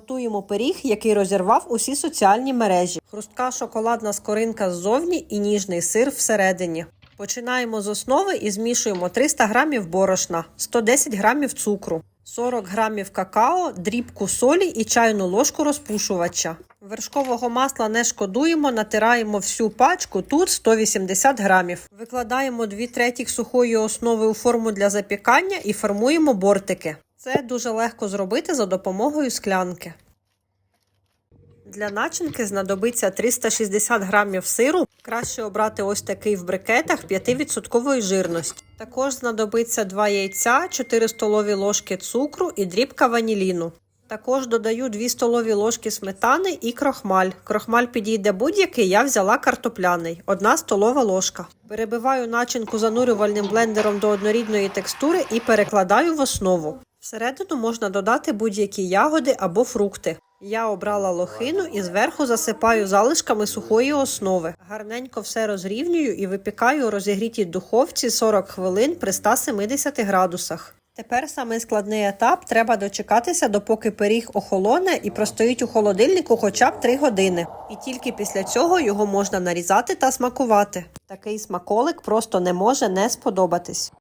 Готуємо пиріг, який розірвав усі соціальні мережі. Хрустка шоколадна скоринка ззовні і ніжний сир всередині. Починаємо з основи і змішуємо 300 грамів борошна, 110 грамів цукру, 40 грамів какао, дрібку солі і чайну ложку розпушувача. Вершкового масла не шкодуємо, натираємо всю пачку, тут 180 грамів. Викладаємо 2 третіх сухої основи у форму для запікання і формуємо бортики. Це дуже легко зробити за допомогою склянки. Для начинки знадобиться 360 грамів сиру. Краще обрати ось такий в брикетах 5% жирності. Також знадобиться 2 яйця, 4 столові ложки цукру і дрібка ваніліну. Також додаю 2 столові ложки сметани і крохмаль. Крохмаль підійде будь-який, я взяла картопляний, 1 столова ложка. Перебиваю начинку занурювальним блендером до однорідної текстури і перекладаю в основу. Всередину можна додати будь-які ягоди або фрукти. Я обрала лохину і зверху засипаю залишками сухої основи. Гарненько все розрівнюю і випікаю у розігрітій духовці 40 хвилин при 170 градусах. Тепер самий складний етап треба дочекатися, допоки пиріг охолоне і простоїть у холодильнику хоча б 3 години. І тільки після цього його можна нарізати та смакувати. Такий смаколик просто не може не сподобатись.